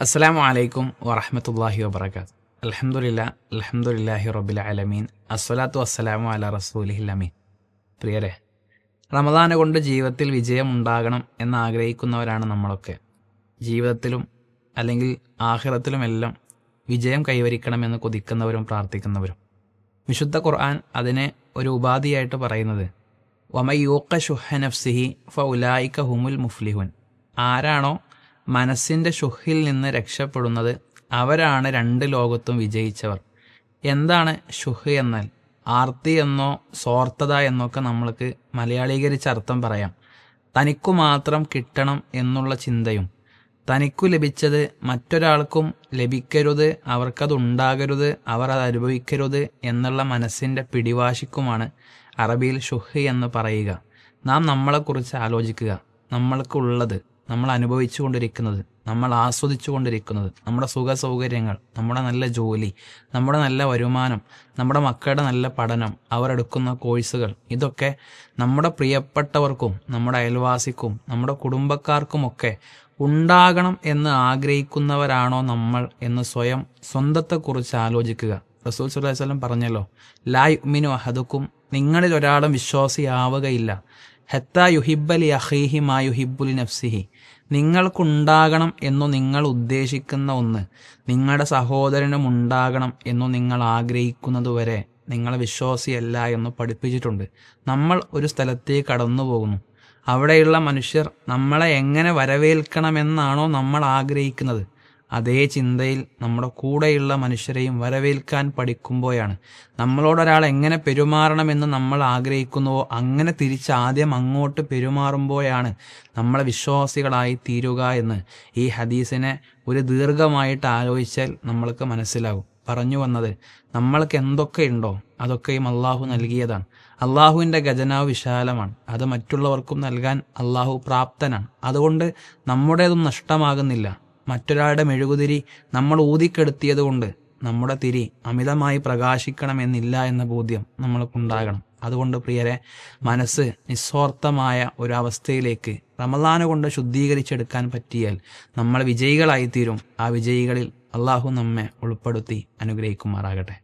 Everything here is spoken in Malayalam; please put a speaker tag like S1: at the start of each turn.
S1: അസ്സാം വലൈക്കും വറഹമത്തല്ലാഹി വബർക്കാത്ത് അലഹമുല്ല അലഹമുല്ലാഹി റബിൽ അലമീൻ. അസ്വലാത്തു വസ്സലാമു അല അമീൻ. പ്രിയരെ റമദാന കൊണ്ട് ജീവിതത്തിൽ വിജയം ഉണ്ടാകണം എന്ന് ആഗ്രഹിക്കുന്നവരാണ് നമ്മളൊക്കെ. ജീവിതത്തിലും അല്ലെങ്കിൽ ആഹ്ലത്തിലുമെല്ലാം വിജയം കൈവരിക്കണമെന്ന് കൊതിക്കുന്നവരും പ്രാർത്ഥിക്കുന്നവരും. വിശുദ്ധ ഖുർആൻ അതിനെ ഒരു ഉപാധിയായിട്ട് പറയുന്നത് വമയൂക്ക ഷുഹനഫ്സിഹി ഫ ഉലായിക്ക ഹുമുൽ മുഫ്ലിഹുൻ. ആരാണോ മനസ്സിന്റെ ഷുഹിൽ നിന്ന് രക്ഷപ്പെടുന്നത് അവരാണ് രണ്ട് ലോകത്തും വിജയിച്ചവർ. എന്താണ് ഷുഹ് എന്നാൽ? ആർത്തി എന്നോ സ്വാർത്ഥത എന്നൊക്കെ നമ്മൾക്ക് മലയാളീകരിച്ച അർത്ഥം പറയാം. തനിക്കു മാത്രം കിട്ടണം എന്നുള്ള ചിന്തയും. തനിക്കു ലഭിച്ചത് മറ്റൊരാൾക്കും ലഭിക്കരുത് അവർക്കത് ഉണ്ടാകരുത് അവർ അത് അനുഭവിക്കരുത് എന്നുള്ള മനസ്സിന്റെ പിടിവാശിക്കുമാണ് അറബിയിൽ ഷുഹ് എന്ന് പറയുക. നാം നമ്മളെക്കുറിച്ച് ആലോചിക്കുക. നമ്മൾക്കുള്ളത് നമ്മൾ അനുഭവിച്ചു കൊണ്ടിരിക്കുന്നത് നമ്മൾ ആസ്വദിച്ചു കൊണ്ടിരിക്കുന്നത് നമ്മുടെ സുഖ സൗകര്യങ്ങൾ നമ്മുടെ നല്ല ജോലി നമ്മുടെ നല്ല വരുമാനം നമ്മുടെ മക്കളുടെ നല്ല പഠനം അവരെടുക്കുന്ന കോഴ്സുകൾ ഇതൊക്കെ നമ്മുടെ പ്രിയപ്പെട്ടവർക്കും നമ്മുടെ അയൽവാസിക്കും നമ്മുടെ കുടുംബക്കാർക്കുമൊക്കെ ഉണ്ടാകണം എന്ന് ആഗ്രഹിക്കുന്നവരാണോ നമ്മൾ എന്ന് സ്വയം സ്വന്തത്തെക്കുറിച്ച് ആലോചിക്കുക. റസൂൽ സുല്ലാ വല്ലം പറഞ്ഞല്ലോ ലായ് യുമിനു അഹദുക്കും നിങ്ങളിൽ ഒരാളും വിശ്വാസിയാവുകയില്ല. ഹെത്ത യുഹിബലി അഹീഹി മാ യുഹിബുലി നഫ്സിഹി നിങ്ങൾക്കുണ്ടാകണം എന്നു നിങ്ങൾ ഉദ്ദേശിക്കുന്ന ഒന്ന് നിങ്ങളുടെ സഹോദരനും ഉണ്ടാകണം എന്നു നിങ്ങൾ ആഗ്രഹിക്കുന്നതുവരെ നിങ്ങൾ വിശ്വാസിയല്ല എന്ന് പഠിപ്പിച്ചിട്ടുണ്ട്. നമ്മൾ ഒരു സ്ഥലത്തേക്ക് കടന്നു പോകുന്നു അവിടെയുള്ള മനുഷ്യർ നമ്മളെ എങ്ങനെ വരവേൽക്കണമെന്നാണോ നമ്മൾ ആഗ്രഹിക്കുന്നത്. അതേ ചിന്തയിൽ നമ്മുടെ കൂടെയുള്ള മനുഷ്യരെയും വരവേൽക്കാൻ പഠിക്കുമ്പോഴാണ്. നമ്മളോടൊരാൾ എങ്ങനെ പെരുമാറണമെന്ന് നമ്മൾ ആഗ്രഹിക്കുന്നുവോ അങ്ങനെ തിരിച്ച് ആദ്യം അങ്ങോട്ട് പെരുമാറുമ്പോഴാണ് നമ്മളെ വിശ്വാസികളായി തീരുക എന്ന് ഈ ഹദീസിനെ ഒരു ദീർഘമായിട്ട് ആലോചിച്ചാൽ നമ്മൾക്ക് മനസ്സിലാവും. പറഞ്ഞു വന്നത് നമ്മൾക്ക് എന്തൊക്കെ ഉണ്ടോ അതൊക്കെയും അള്ളാഹു നൽകിയതാണ്. അള്ളാഹുവിന്റെ ഖജനാവ് വിശാലമാണ്. അത് മറ്റുള്ളവർക്കും നൽകാൻ അള്ളാഹു പ്രാപ്തനാണ്. അതുകൊണ്ട് നമ്മുടേതും നഷ്ടമാകുന്നില്ല. മറ്റൊരാളുടെ മെഴുകുതിരി നമ്മൾ ഊതിക്കെടുത്തിയത് കൊണ്ട് നമ്മുടെ തിരി അമിതമായി പ്രകാശിക്കണമെന്നില്ല എന്ന ബോധ്യം നമ്മൾക്കുണ്ടാകണം. അതുകൊണ്ട് പ്രിയരെ മനസ്സ് നിസ്വാർത്ഥമായ ഒരവസ്ഥയിലേക്ക് റമദാന കൊണ്ട് ശുദ്ധീകരിച്ചെടുക്കാൻ പറ്റിയാൽ നമ്മൾ വിജയികളായിത്തീരും. ആ വിജയികളിൽ അള്ളാഹു നമ്മെ ഉൾപ്പെടുത്തി അനുഗ്രഹിക്കുമാറാകട്ടെ.